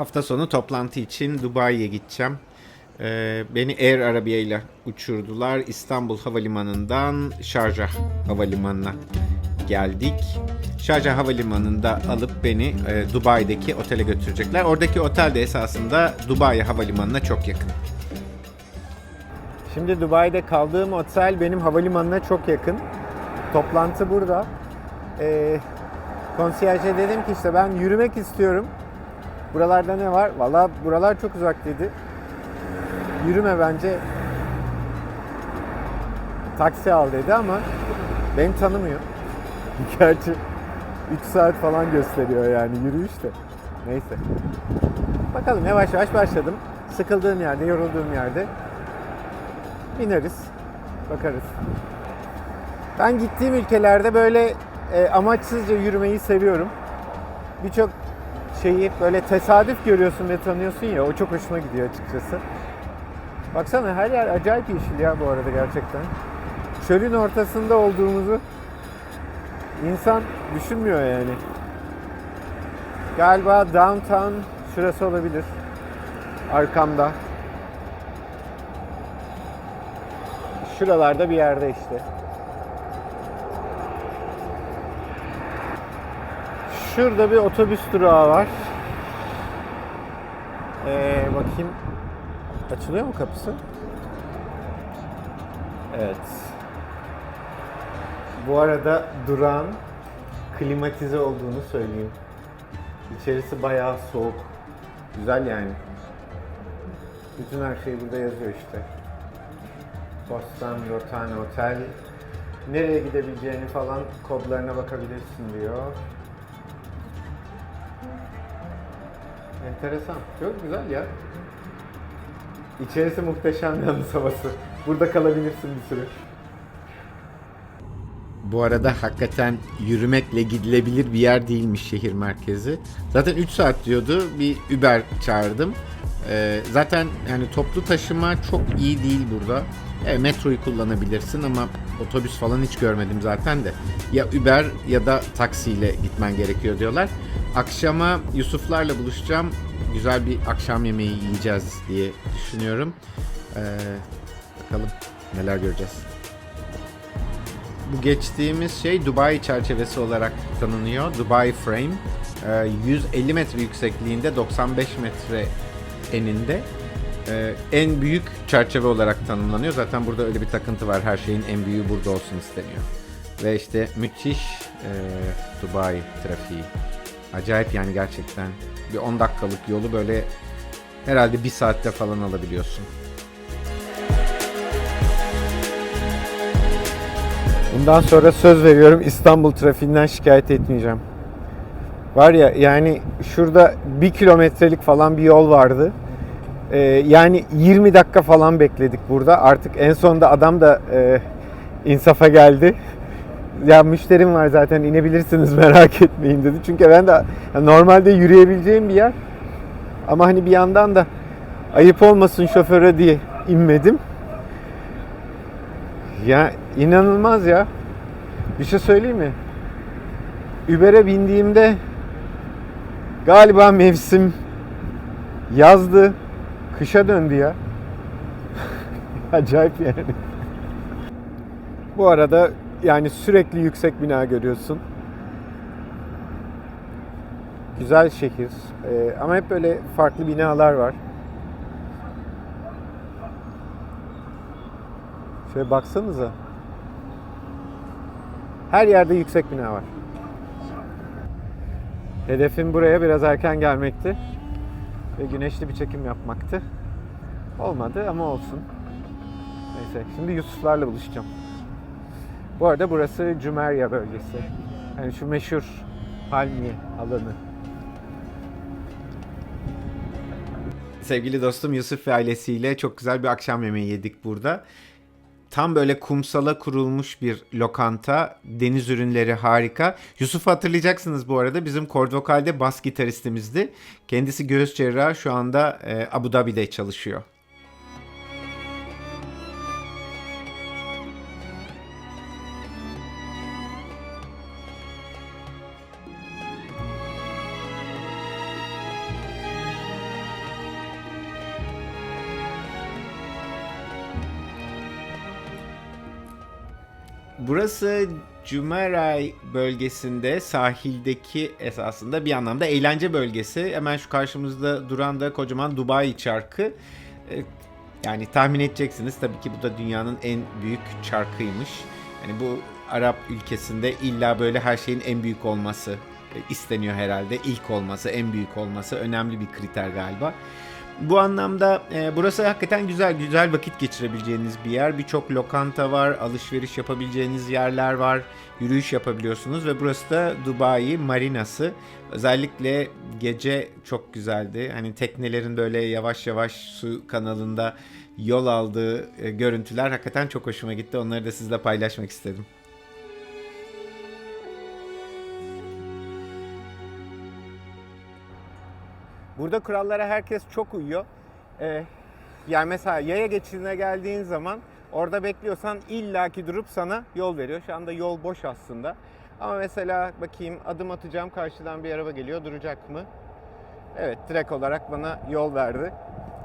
hafta sonu toplantı için Dubai'ye gideceğim. Ee, beni Air Arabia ile uçurdular. İstanbul Havalimanı'ndan Şarjah Havalimanı'na geldik. Şarjah Havalimanı'nda alıp beni e, Dubai'deki otele götürecekler. Oradaki otel de esasında Dubai Havalimanı'na çok yakın. Şimdi Dubai'de kaldığım otel benim havalimanına çok yakın. Toplantı burada. Ee, konsiyaja dedim ki işte ben yürümek istiyorum. Buralarda ne var? Valla buralar çok uzak dedi. Yürüme bence. Taksi al dedi ama beni tanımıyor. Gerçi 3 saat falan gösteriyor yani yürüyüş de. Neyse. Bakalım yavaş yavaş başladım. Sıkıldığım yerde, yorulduğum yerde bineriz. Bakarız. Ben gittiğim ülkelerde böyle e, amaçsızca yürümeyi seviyorum. Birçok şeyi böyle tesadüf görüyorsun ve tanıyorsun ya o çok hoşuma gidiyor açıkçası. Baksana her yer acayip yeşil ya bu arada gerçekten. Çölün ortasında olduğumuzu insan düşünmüyor yani. Galiba downtown şurası olabilir. Arkamda. Şuralarda bir yerde işte. Şurada bir otobüs durağı var. Ee, bakayım. Açılıyor mu kapısı? Evet. Bu arada durağın klimatize olduğunu söyleyeyim. İçerisi bayağı soğuk. Güzel yani. Bütün her şey burada yazıyor işte. Boston Rotan Otel. Nereye gidebileceğini falan kodlarına bakabilirsin diyor. Enteresan. Çok güzel ya. İçerisi muhteşem yalnız havası. Burada kalabilirsin bir süre. Bu arada hakikaten yürümekle gidilebilir bir yer değilmiş şehir merkezi. Zaten 3 saat diyordu. Bir Uber çağırdım. Ee, zaten yani toplu taşıma çok iyi değil burada. E, metroyu kullanabilirsin ama otobüs falan hiç görmedim zaten de. Ya Uber ya da taksiyle gitmen gerekiyor diyorlar. Akşama Yusuflarla buluşacağım. Güzel bir akşam yemeği yiyeceğiz diye düşünüyorum. Ee, bakalım neler göreceğiz. Bu geçtiğimiz şey Dubai çerçevesi olarak tanınıyor. Dubai Frame. Ee, 150 metre yüksekliğinde 95 metre eninde ee, en büyük çerçeve olarak tanımlanıyor. Zaten burada öyle bir takıntı var. Her şeyin en büyüğü burada olsun isteniyor. Ve işte müthiş e, Dubai trafiği. Acayip yani gerçekten. Bir 10 dakikalık yolu böyle herhalde bir saatte falan alabiliyorsun. Bundan sonra söz veriyorum İstanbul trafiğinden şikayet etmeyeceğim. Var ya yani şurada bir kilometrelik falan bir yol vardı. Ee, yani 20 dakika falan bekledik burada. Artık en sonunda adam da e, insafa geldi. Ya müşterim var zaten inebilirsiniz merak etmeyin dedi. Çünkü ben de normalde yürüyebileceğim bir yer. Ama hani bir yandan da ayıp olmasın şoföre diye inmedim. Ya inanılmaz ya. Bir şey söyleyeyim mi? Uber'e bindiğimde galiba mevsim yazdı, kışa döndü ya. Acayip yani. Bu arada yani sürekli yüksek bina görüyorsun. Güzel şehir. Ee, ama hep böyle farklı binalar var. Şöyle baksanıza. Her yerde yüksek bina var. Hedefim buraya biraz erken gelmekti. Ve güneşli bir çekim yapmaktı. Olmadı ama olsun. Neyse şimdi Yusuflarla buluşacağım. Bu arada burası Cümerya bölgesi. Yani şu meşhur palmiye alanı. Sevgili dostum Yusuf ve ailesiyle çok güzel bir akşam yemeği yedik burada. Tam böyle kumsala kurulmuş bir lokanta. Deniz ürünleri harika. Yusuf'u hatırlayacaksınız bu arada. Bizim Kord Vokal'de bas gitaristimizdi. Kendisi göğüs cerrahı şu anda e, Abu Dhabi'de çalışıyor. Burası Jumeirah bölgesinde sahildeki esasında bir anlamda eğlence bölgesi. Hemen şu karşımızda duran da kocaman Dubai çarkı. Ee, Yani tahmin edeceksiniz tabii ki bu da dünyanın en büyük çarkıymış. Yani bu Arap ülkesinde illa böyle her şeyin en büyük olması e, isteniyor herhalde. İlk olması, en büyük olması önemli bir kriter galiba. Bu anlamda e, burası hakikaten güzel güzel vakit geçirebileceğiniz bir yer. Birçok lokanta var, alışveriş yapabileceğiniz yerler var, yürüyüş yapabiliyorsunuz ve burası da Dubai Marinası. Özellikle gece çok güzeldi. Hani teknelerin böyle yavaş yavaş su kanalında yol aldığı e, görüntüler hakikaten çok hoşuma gitti. Onları da sizle paylaşmak istedim. Burada kurallara herkes çok uyuyor. Ee, yani mesela yaya geçidine geldiğin zaman orada bekliyorsan illaki durup sana yol veriyor. Şu anda yol boş aslında. Ama mesela bakayım adım atacağım karşıdan bir araba geliyor duracak mı? Evet direkt olarak bana yol verdi.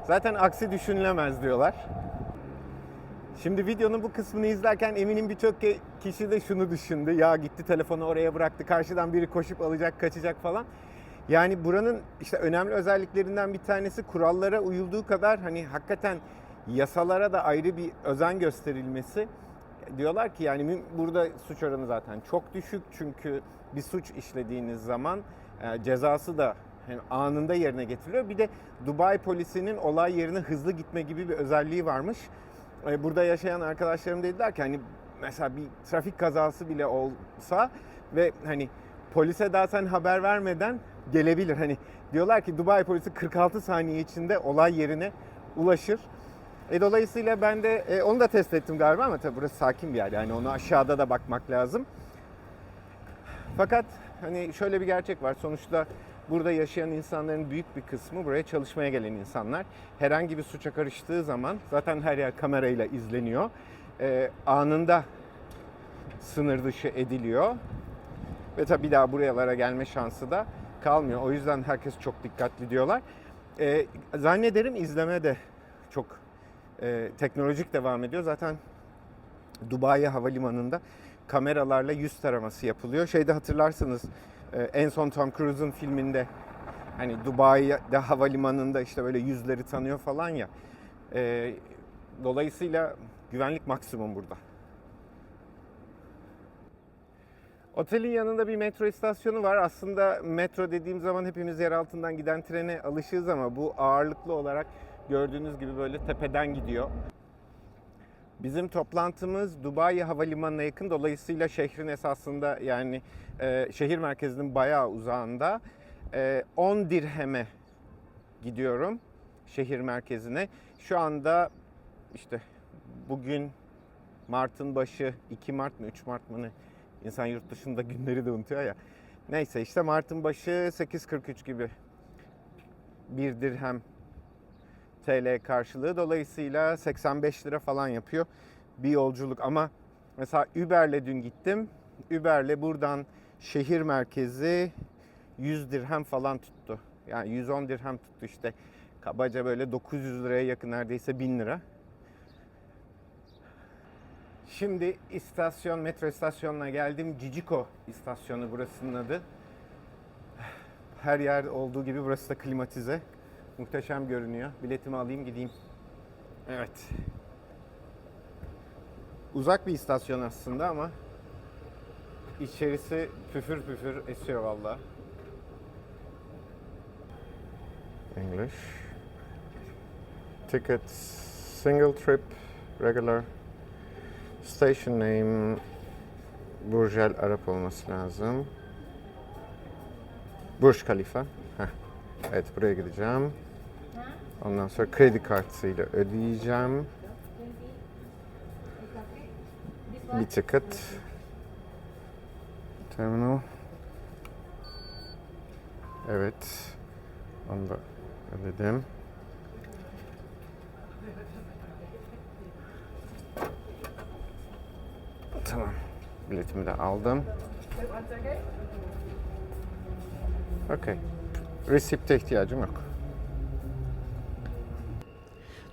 Zaten aksi düşünülemez diyorlar. Şimdi videonun bu kısmını izlerken eminim birçok kişi de şunu düşündü. Ya gitti telefonu oraya bıraktı. Karşıdan biri koşup alacak, kaçacak falan. Yani buranın işte önemli özelliklerinden bir tanesi kurallara uyulduğu kadar hani hakikaten yasalara da ayrı bir özen gösterilmesi. Diyorlar ki yani burada suç oranı zaten çok düşük çünkü bir suç işlediğiniz zaman e, cezası da hem anında yerine getiriliyor. Bir de Dubai polisinin olay yerine hızlı gitme gibi bir özelliği varmış. E, Burada yaşayan arkadaşlarım dediler ki hani mesela bir trafik kazası bile olsa ve hani polise daha sen haber vermeden gelebilir. Hani diyorlar ki Dubai polisi 46 saniye içinde olay yerine ulaşır. E, dolayısıyla ben de e, onu da test ettim galiba ama tabii burası sakin bir yer. Yani onu aşağıda da bakmak lazım. Fakat hani şöyle bir gerçek var. Sonuçta burada yaşayan insanların büyük bir kısmı buraya çalışmaya gelen insanlar. Herhangi bir suça karıştığı zaman zaten her yer kamerayla izleniyor. Ee, anında sınır dışı ediliyor. Ve tabii bir daha buralara gelme şansı da kalmıyor. O yüzden herkes çok dikkatli diyorlar. Ee, zannederim izleme de çok e, teknolojik devam ediyor. Zaten Dubai Havalimanı'nda kameralarla yüz taraması yapılıyor. Şeyde hatırlarsınız e, en son Tom Cruise'un filminde hani Dubai'de havalimanında işte böyle yüzleri tanıyor falan ya. E, dolayısıyla güvenlik maksimum burada. Otelin yanında bir metro istasyonu var. Aslında metro dediğim zaman hepimiz yer altından giden trene alışığız ama bu ağırlıklı olarak gördüğünüz gibi böyle tepeden gidiyor. Bizim toplantımız Dubai Havalimanı'na yakın. Dolayısıyla şehrin esasında yani e, şehir merkezinin bayağı uzağında. E, 10 dirheme gidiyorum şehir merkezine. Şu anda işte bugün Mart'ın başı 2 Mart mı 3 Mart mı ne? İnsan yurt dışında günleri de unutuyor ya. Neyse işte Mart'ın başı 8.43 gibi bir dirhem TL karşılığı. Dolayısıyla 85 lira falan yapıyor bir yolculuk. Ama mesela Uber'le dün gittim. Uber'le buradan şehir merkezi 100 dirhem falan tuttu. Yani 110 dirhem tuttu işte. Kabaca böyle 900 liraya yakın neredeyse 1000 lira. Şimdi istasyon, metro istasyonuna geldim. Ciciko istasyonu burasının adı. Her yer olduğu gibi burası da klimatize. Muhteşem görünüyor. Biletimi alayım gideyim. Evet. Uzak bir istasyon aslında ama içerisi püfür püfür esiyor valla. English. Tickets, single trip, regular. Station name Burj Al Arab olması lazım. Burj Khalifa. Heh. Evet buraya gideceğim. Ondan sonra kredi kartıyla ödeyeceğim. Bir ticket. Terminal. Evet. Onu da ödedim. Tamam. Biletimi de aldım. Okey. Resipte ihtiyacım yok.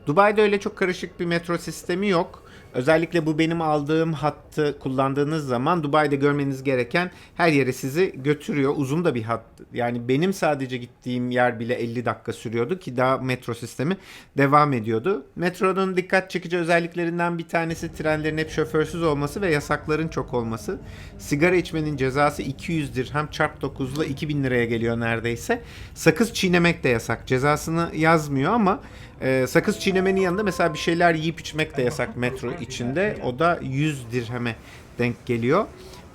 Dubai'de öyle çok karışık bir metro sistemi yok. Özellikle bu benim aldığım hattı kullandığınız zaman Dubai'de görmeniz gereken her yere sizi götürüyor. Uzun da bir hat. Yani benim sadece gittiğim yer bile 50 dakika sürüyordu ki daha metro sistemi devam ediyordu. Metronun dikkat çekici özelliklerinden bir tanesi trenlerin hep şoförsüz olması ve yasakların çok olması. Sigara içmenin cezası 200 dirhem çarp 9 ile 2000 liraya geliyor neredeyse. Sakız çiğnemek de yasak. Cezasını yazmıyor ama e, sakız çiğnemenin yanında mesela bir şeyler yiyip içmek de yasak metro içinde. O da 100 dirheme denk geliyor.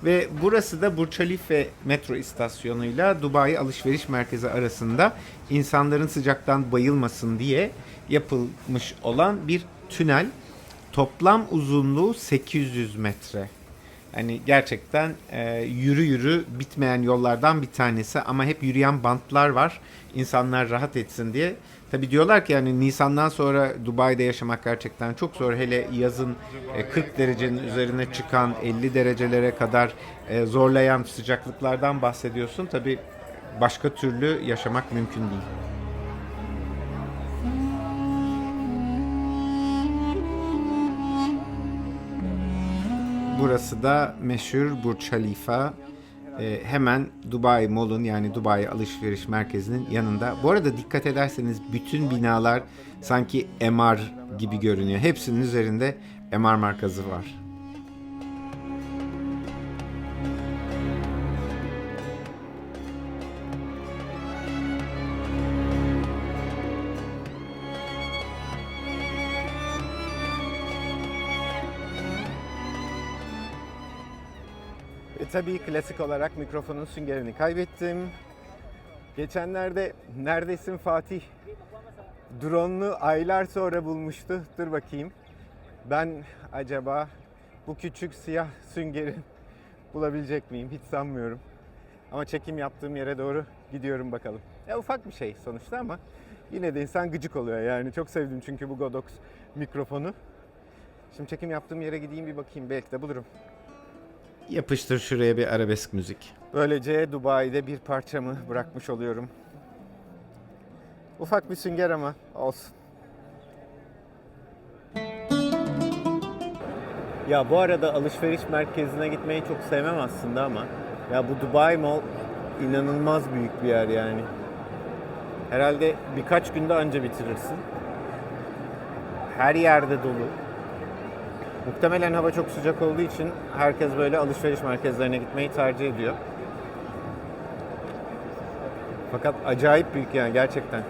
Ve burası da Burj Khalifa metro istasyonuyla Dubai alışveriş merkezi arasında insanların sıcaktan bayılmasın diye yapılmış olan bir tünel. Toplam uzunluğu 800 metre. Yani gerçekten e, yürü yürü bitmeyen yollardan bir tanesi ama hep yürüyen bantlar var. İnsanlar rahat etsin diye. Tabi diyorlar ki yani Nisan'dan sonra Dubai'de yaşamak gerçekten çok zor. Hele yazın e, 40 derecenin üzerine çıkan 50 derecelere kadar e, zorlayan sıcaklıklardan bahsediyorsun. Tabi başka türlü yaşamak mümkün değil. Burası da meşhur Burj Khalifa. Ee, hemen Dubai Mall'un yani Dubai Alışveriş Merkezi'nin yanında. Bu arada dikkat ederseniz bütün binalar sanki MR gibi görünüyor. Hepsinin üzerinde MR markası var. Tabii klasik olarak mikrofonun süngerini kaybettim. Geçenlerde neredesin Fatih? Drone'lu aylar sonra bulmuştu. Dur bakayım. Ben acaba bu küçük siyah süngeri bulabilecek miyim? Hiç sanmıyorum. Ama çekim yaptığım yere doğru gidiyorum bakalım. Ya ufak bir şey sonuçta ama yine de insan gıcık oluyor yani. Çok sevdim çünkü bu Godox mikrofonu. Şimdi çekim yaptığım yere gideyim bir bakayım belki de bulurum. Yapıştır şuraya bir arabesk müzik. Böylece Dubai'de bir parçamı bırakmış oluyorum. Ufak bir sünger ama olsun. Ya bu arada alışveriş merkezine gitmeyi çok sevmem aslında ama ya bu Dubai Mall inanılmaz büyük bir yer yani. Herhalde birkaç günde anca bitirirsin. Her yerde dolu. Muhtemelen hava çok sıcak olduğu için herkes böyle alışveriş merkezlerine gitmeyi tercih ediyor. Fakat acayip büyük yani gerçekten.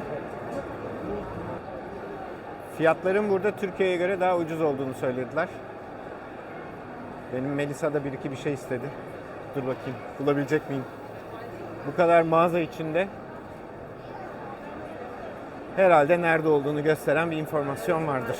Fiyatların burada Türkiye'ye göre daha ucuz olduğunu söylediler. Benim Melisa da bir iki bir şey istedi. Dur bakayım bulabilecek miyim? Bu kadar mağaza içinde herhalde nerede olduğunu gösteren bir informasyon vardır.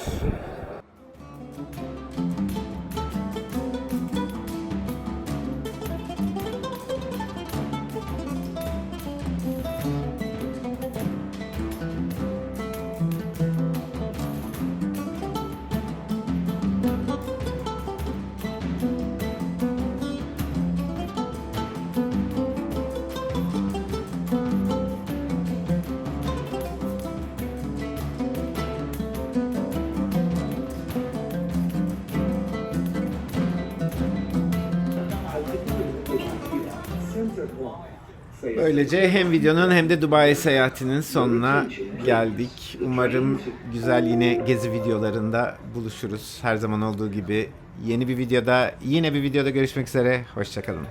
Böylece hem videonun hem de Dubai seyahatinin sonuna geldik. Umarım güzel yine gezi videolarında buluşuruz. Her zaman olduğu gibi yeni bir videoda, yine bir videoda görüşmek üzere. Hoşçakalın.